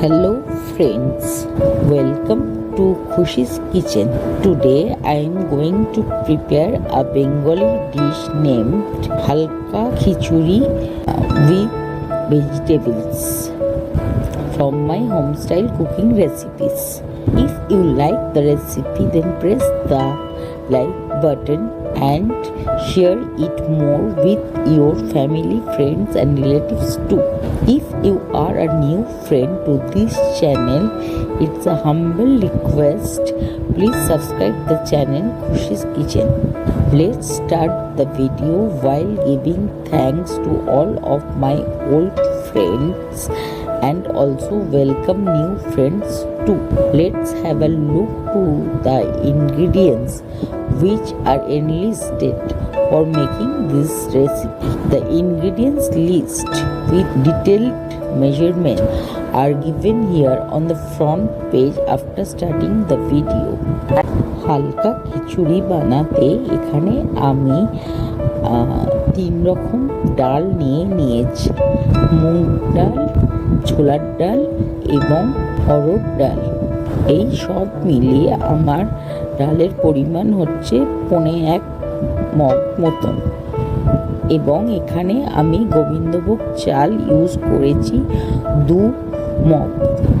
Hello friends, welcome to Khushi's kitchen. Today I am going to prepare a Bengali dish named Halka Khichuri uh, with vegetables from my home style cooking recipes. If you like the recipe then press the like button and share it more with your family, friends and relatives too. If you are a new friend to this channel, it's a humble request. Please subscribe the channel Khushi's Kitchen. Let's start the video while giving thanks to all of my old friends and also welcome new friends too. Let's have a look to the ingredients which are enlisted for making this recipe. The ingredients list with detailed measurement are given here on the front page after starting the video. হালকা খিচুড়ি বানাতে এখানে আমি তিন রকম ডাল নিয়ে নিয়েছি। মুগ ডাল, ছোলার ডাল এবং অরড় ডাল। এই সব মিলিয়ে আমার ডালের পরিমাণ হচ্ছে পনে এক মগ মতন। এবং এখানে আমি গোবিন্দভোগ চাল ইউজ করেছি দু মগ।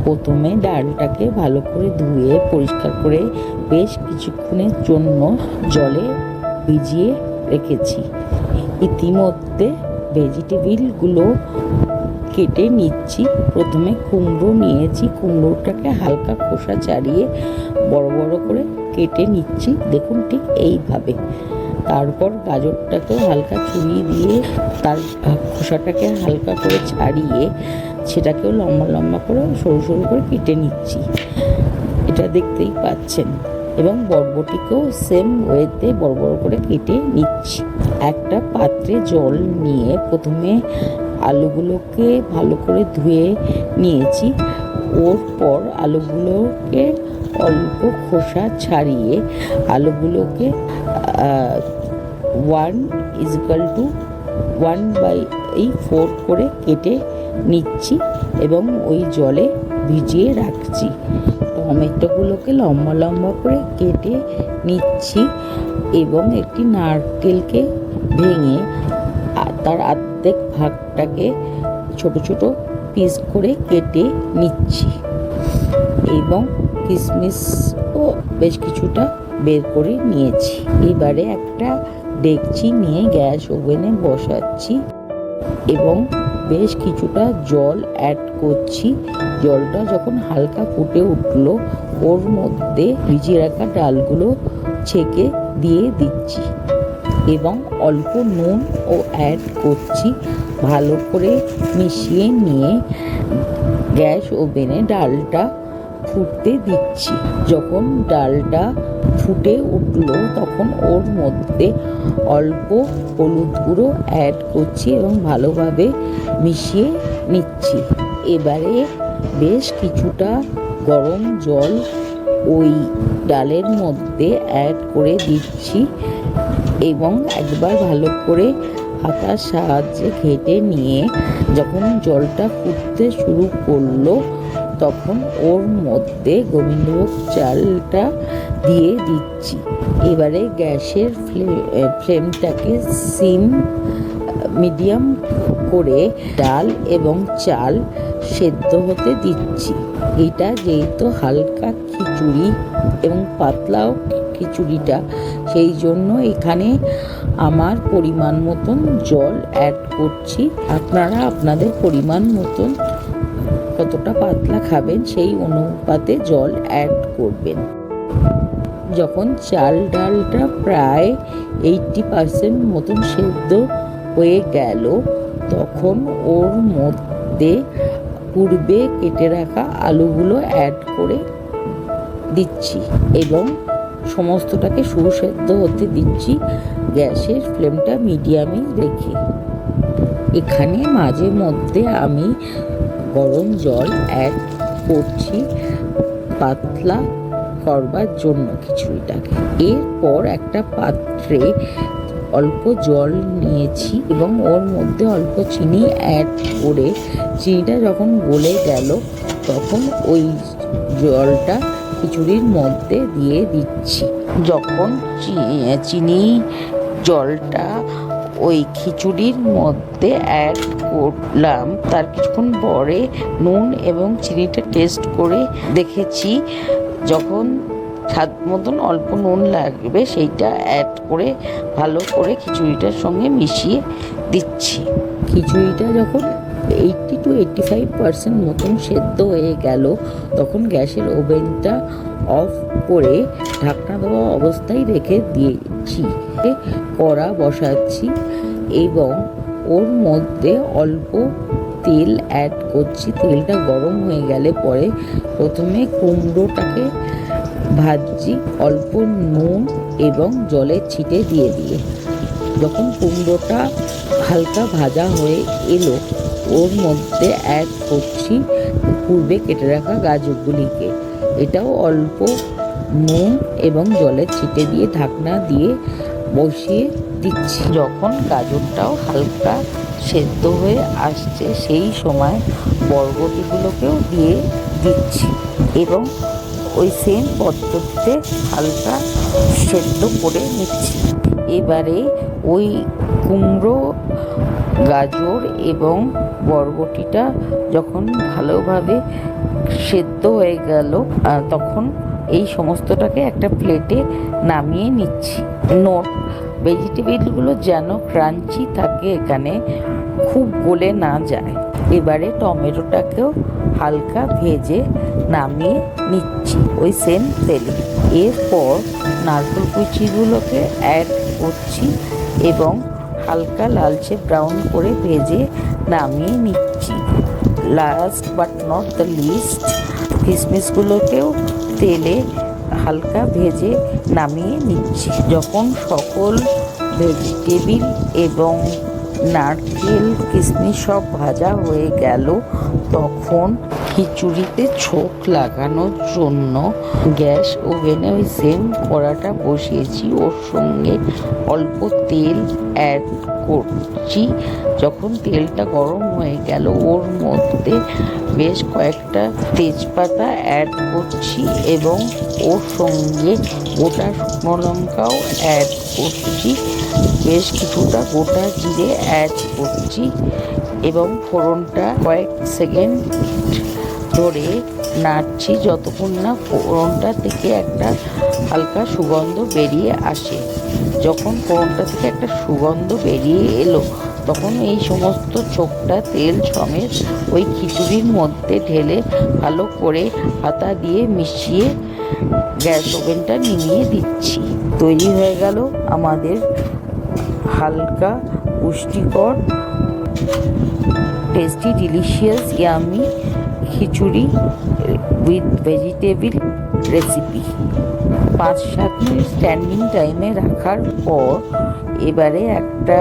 প্রথমে ডালটাকে ভালো করে ধুয়ে, পরিষ্কার করে বেশ কিছুক্ষণের জন্য জলে ভিজিয়ে রেখেছি। ইতিমধ্যে ভেজিটেবিলগুলো কেটে নিচ্ছি। প্রথমে কুমড়ো নিয়েছি। কুমড়োটাকে হালকা খোসা ছাড়িয়ে বড় বড় করে কেটে নিচ্ছি। দেখুন ঠিক এইভাবে। তারপর গাজরটাকেও হালকা চুরিয়ে দিয়ে তার খোসাটাকে হালকা করে ছাড়িয়ে সেটাকেও লম্বা লম্বা করে সরু সরু করে কেটে নিচ্ছি। এটা দেখতেই পাচ্ছেন। এবং বরবটিকেও সেম ওয়েতে বড় বড় করে কেটে নিচ্ছি। একটা পাত্রে জল নিয়ে প্রথমে আলুগুলোকে ভালো করে ধুয়ে নিয়েছি। ওর পর আলুগুলোকে অল্প খোসা ছাড়িয়ে আলুগুলোকে ওয়ান ইজিক্যাল টু ওয়ান বাই এই ফোর করে কেটে নিচ্ছি এবং ওই জলে ভিজিয়ে রাখছি। টমেটোগুলোকে লম্বা লম্বা করে কেটে নিচ্ছি এবং একটি নারকেলকে ভেঙে তার অর্ধেক ভাগটাকে ছোট ছোট পিস করে কেটে নিচ্ছি। এবং কিশমিশও বেশ কিছুটা বের করে নিয়েছি। এবারে একটা ডেকচি নিয়ে গ্যাস ওভেনে বসাচ্ছি এবং বেশ কিছুটা জল অ্যাড করছি। জলটা যখন হালকা ফুটে উঠল, ওর মধ্যে ভিজিয়ে রাখা ডালগুলো ছেঁকে দিয়ে দিচ্ছি এবং অল্প নুন ও অ্যাড করছি। ভালো করে মিশিয়ে নিয়ে গ্যাস ওভেনে ডালটা ফুটতে দিচ্ছি। যখন ডালটা ফুটে উঠল, তখন ওর মধ্যে অল্প হলুদ গুঁড়ো অ্যাড করছি এবং ভালোভাবে মিশিয়ে নিচ্ছি। এবারে বেশ কিছুটা গরম জল ওই ডালের মধ্যে অ্যাড করে দিচ্ছি এবং একবার ভালো করে হাতার সাহায্যে ঘেটে নিয়ে যখন জলটা ফুটতে শুরু করল তখন ওর মধ্যে গোবিন্দভোগ চালটা দিয়ে দিচ্ছি। এবারে গ্যাসের ফ্লেমটাকে সিম মিডিয়াম করে ডাল এবং চাল সেদ্ধ হতে দিচ্ছি। এটা যেহেতু হালকা খিচুড়ি এবং পাতলাও খিচুড়িটা, সেই জন্য এখানে আমার পরিমাণ মতন জল অ্যাড করছি। আপনারা আপনাদের পরিমাণ মতন কতটা পাতলা খাবেন, সেই অনুপাতে জল অ্যাড করবেন। যখন চাল ডালটা প্রায় এইটটি পার্সেন্ট মতন সেদ্ধ হয়ে গেল, তখন ওর মধ্যে পূর্বে কেটে রাখা আলুগুলো অ্যাড করে দিচ্ছি এবং সমস্তটাকে সুসেদ্ধ হতে দিচ্ছি গ্যাসের ফ্লেমটা মিডিয়ামে রেখে। এখানে মাঝে মধ্যে আমি গরম জল অ্যাড করছি পাতলা করবার জন্য খিচুড়িটাকে। এরপর একটা পাত্রে অল্প জল নিয়েছি এবং ওর মধ্যে অল্প চিনি অ্যাড করে চিনিটা যখন গলে গেল, তখন ওই জলটা খিচুড়ির মধ্যে দিয়ে দিচ্ছি। যখন চিনি জলটা ওই খিচুড়ির মধ্যে অ্যাড করলাম। তার কিছুক্ষণ পরে নুন এবং চিনিটা টেস্ট করে দেখেছি। যখন স্বাদ মতন অল্প নুন লাগবে, সেইটা অ্যাড করে ভালো করে খিচুড়িটার সঙ্গে মিশিয়ে দিচ্ছি। খিচুড়িটা যখন eighty to eighty five percent মতন সেদ্ধ হয়ে গেল, তখন গ্যাসের ওভেনটা অফ করে ঢাকনা দেওয়া অবস্থায় রেখে দিয়েছি। কড়া বসাচ্ছি এবং ওর মধ্যে অল্প তেল অ্যাড করছি। তেলটা গরম হয়ে গেলে পরে প্রথমে কুমড়োটাকে ভাজছি অল্প নুন এবং জলের ছিটে দিয়ে দিয়ে। যখন কুমড়োটা হালকা ভাজা হয়ে এলো, ওর মধ্যে অ্যাড করছি পূর্বে কেটে রাখা গাজরগুলিকে। এটাও অল্প নুন এবং জলের ছিটে দিয়ে ঢাকনা দিয়ে বসিয়ে দিচ্ছি। যখন গাজরটাও হালকা সেদ্ধ হয়ে আসছে, সেই সময় বরবটিগুলোকেও দিয়ে দিচ্ছি এবং ওই সেম পদ্ধতিতে হালকা সেদ্ধ করে নিচ্ছি। এবারে ওই কুমড়ো, গাজর এবং বরবটিটা যখন ভালোভাবে সেদ্ধ হয়ে গেল তখন এই সমস্তটাকে একটা প্লেটে নামিয়ে নিচ্ছি। নোট ভেজিটেবিলগুলো যেন ক্রাঞ্চি থাকে এখানে, খুব গলে না যায়। এবারে টমেটোটাকেও হালকা ভেজে নামিয়ে নিচ্ছি ওই সেম তেলে। এরপর নারকেল কুচিগুলোকে অ্যাড করছি এবং হালকা লালচে ব্রাউন করে ভেজে নামিয়ে নিচ্ছি। Last but not the least কিশমিশগুলোকেও তেলে হালকা ভেজে নামিয়ে নিচ্ছি। যখন সকল ভেজিটেবিল এবং নারকেল কিশমিশ সব ভাজা হয়ে গেল, তখন খিচুড়িতে ছোক লাগানোর জন্য গ্যাস ওভেনে ওই সেম কড়াটা বসিয়েছি। ওর সঙ্গে অল্প তেল অ্যাড করছি। যখন তেলটা গরম হয়ে গেল, ওর মধ্যে বেশ কয়েকটা তেজপাতা অ্যাড করছি এবং ওর সঙ্গে গোটা শুকনো লঙ্কাও অ্যাড করছি। বেশ কিছুটা গোটা জিরে অ্যাড করছি এবং ফোড়নটা কয়েক সেকেন্ড ধরে নাড়ছি যতক্ষণ না ফোড়নটা থেকে একটা হালকা সুগন্ধ বেরিয়ে আসে। যখন ফোড়নটা থেকে একটা সুগন্ধ বেরিয়ে এলো তখন এই সমস্ত চোখটা তেল সমেত ওই খিচুড়ির মধ্যে ঢেলে ভালো করে হাতা দিয়ে মিশিয়ে গ্যাস ওভেনটা নিভিয়ে দিচ্ছি। তৈরি হয়ে গেল আমাদের হালকা পুষ্টিকর tasty delicious yummy khichuri with vegetable recipe পাঁচ সাত মিনিট স্ট্যান্ডিং টাইমে রাখার পর এবারে একটা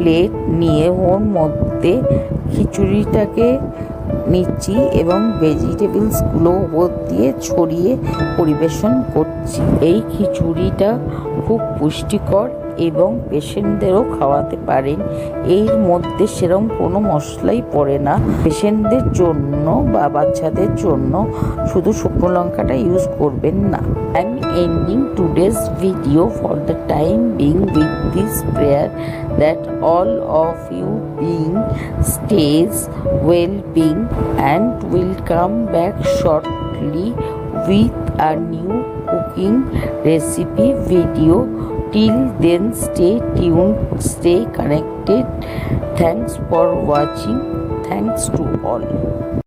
প্লেট নিয়ে ওর মধ্যে খিচুড়িটাকে নিচ্ছি এবং ভেজিটেবলসগুলো ওপর দিয়ে ছড়িয়ে পরিবেশন করছি। এই খিচুড়িটা খুব পুষ্টিকর এবং পেশেন্টদেরও খাওয়াতে পারেন। এর মধ্যে সেরকম কোনো মশলাই পড়ে না। পেশেন্টদের জন্য বা বাচ্চাদের জন্য শুধু শুকনো লঙ্কাটা ইউজ করবেন না। I am ending today's video for the time being with this prayer that all of you being stay well being and will come back shortly with a new cooking recipe video till then stay tuned stay connected. Thanks for watching. Thanks to all